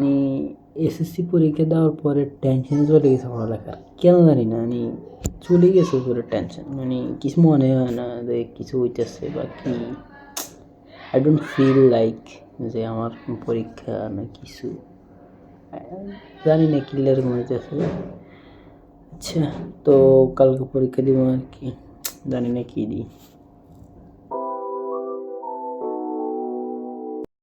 মানে এসএসসি পরীক্ষা দেওয়ার পরে টেনশন চলে গেছে পড়ালেখার কেন জানি না মানে চলে গেছে পুরো টেনশন মানে কিছু মনে হয় না যে কিছু হইতেছে বা কি। আই ডোন্ট ফিল লাইক যে আমার পরীক্ষা না কিছু। জানি না ক্লিয়ার হইতেছে আচ্ছা তো কালকে পরীক্ষা দিব আর কি। জানি না কি দিই।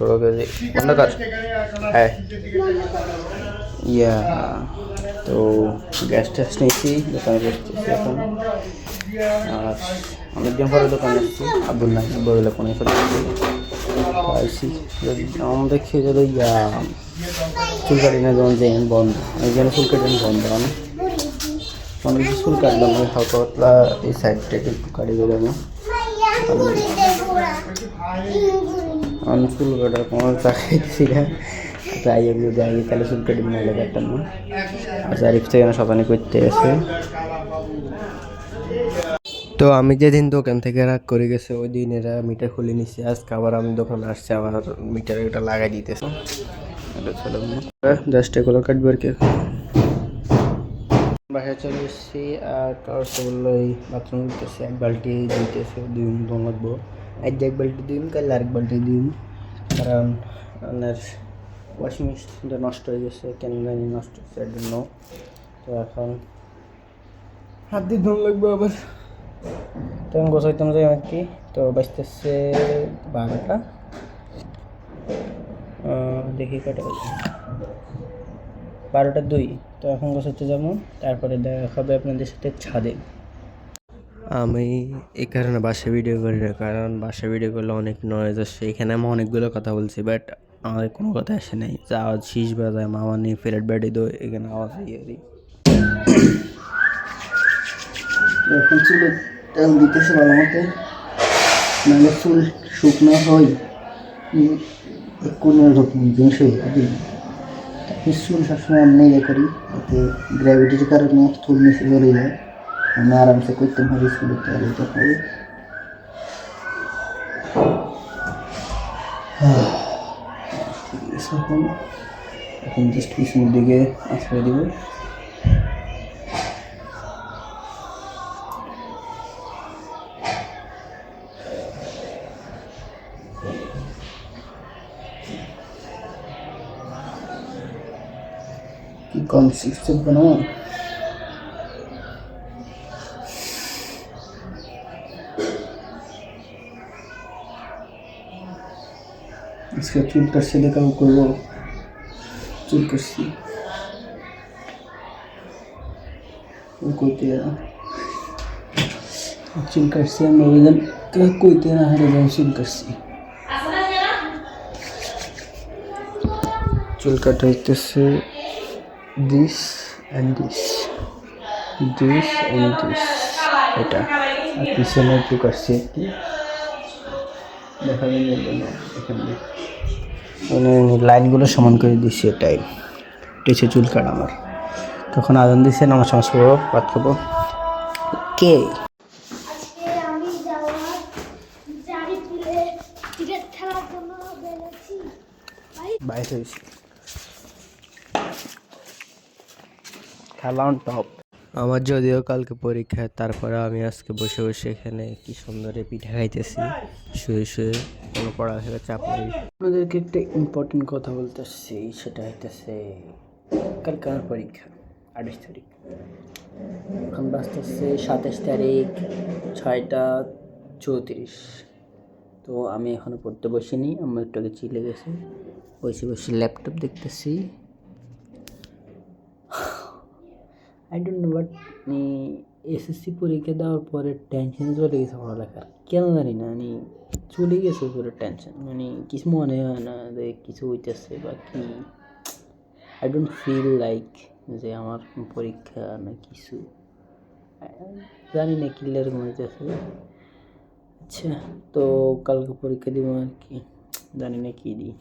ষোলো কেজি। বন্ধ হ্যাঁ। ইয়া, তো গ্যাস ট্যাস নিয়েছি, দোকানে বসতেছি এখন। আর অনেকদিন পরে দোকানে এসেছি আব্দুল নাই বলে কোনো চলে আসছি আমাদের খেয়ে গেল ইয়া চুল কাটি না যেমন জেন বন্ধ এখানে চুল কাটেন বন্ধ মানে অনেক কিছু চুল কাটলাম ওই হালকা পাতলা এই সাইডটা একটু কাটি দিলাম আমি আমি যাই তাহলে চুল কাটি মিলে কাটতাম না। আর চারিফ থেকে সবানি করতে এসে তো আমি যেদিন দোকান থেকে রাগ করে গেছে, ওই দিন এরা মিটার খুলে নিচ্ছে আজকে আবার আমি দোকানে আসছে, আবার মিটার এটা লাগাই দিতেছে। জাস্ট এগুলো কাটবে আর কি বাসায় চলে এসেছি, আর কারোর বাথরুম দিতেছে এক বালতি দিতেছে, দুই লাগবো আজ এক বালতি দিন কাল আরেক বালতি দিন কারণ আপনার ওয়াশিং মেশিনটা নষ্ট হয়ে গেছে কেন জানি নষ্ট হচ্ছে এর জন্য তো এখন হাত দিয়ে ধুন লাগবে আবার তো এখন গোছাইতাম যাই আর কি তো বাঁচতেছে বারোটা দেখি কটা বারোটা দুই তো এখন গোছাতে যাব তারপরে দেখা হবে আপনাদের সাথে ছাদে আমি এই কারণে বাসা ভিডিও করি না, কারণ বাসা ভিডিও করলে অনেক নয়েজ আসে। এখানে আমি অনেকগুলো কথা বলছি বাট আমার কোনো কথা আসে নাই। যা আওয়াজ শীষ বাজায়, মামা নিয়ে ফেরাট ব্যাডি দো, এখানে আওয়াজ ইয়ে এখন দিতেছে ভালো মতো। নাহলে শুকনো হয়। কোনো রকম জিনিস হয়ে যাবে চুল সবসময় এমনি ইয়ে করি গ্র্যাভিটির কারণে চুল নিচে চলে যায়। আমি আরামসে করতে পারি চুলের তেল দিতে পারি ঠিক আছে এখন এখন জাস্ট পিছনের দিকে আশ্রয় দিব কি কম সিস্টেম কোনো আজকে চুল কাটছে দেখাও করব। চুল কাটছি। কইতে চুল কাটছি আমি ওইদিন কইতে না হারে যাই চুল কাটছি। চুল কাটা হইতেছে this and this this and this এটা। আর পিছনে একটু কাটছি এখানে মানে লাইনগুলো সমান করে দিচ্ছি এটাই। টেছে চুল কাট আমার। তখন আদান দিচ্ছে নামাজ সমাজ করব বাদ করব কে? বাইরে হয়েছি। খেলা অন টপ। আমার যদিও কালকে পরীক্ষা, তারপরে আমি আজকে বসে বসে এখানে কি সুন্দরে পিঠা খাইতেছি। শুয়ে শুয়ে কোনো পড়ালেখা চাপ নেই। আপনাদেরকে একটা ইম্পর্টেন্ট কথা বলতে আসছি, সেটা হইতেছে কালকে আমার পরীক্ষা, আঠাশ তারিখ। এখন বাঁচতেছে সাতাশ তারিখ, ছয়টা চৌত্রিশ। তো আমি এখনও পড়তে বসিনি আমার একটু আগে চিলে গেছে বসে বসে ল্যাপটপ দেখতেছি। আই ডোন্ট নো বাট মানে এসএসসি পরীক্ষা দেওয়ার পরে টেনশন চলে গেছে পড়ালেখার কেন জানি না মানে চলে গেছে উপরে টেনশন মানে কিছু মনে হয় না যে কিছু হইতেছে বা কি। আই ডোন্ট ফিল লাইক যে আমার পরীক্ষা না কিছু। জানি না কি এরকম হইতেছে। আচ্ছা তো কালকে পরীক্ষা দিব আর কি। জানি না কী দিই।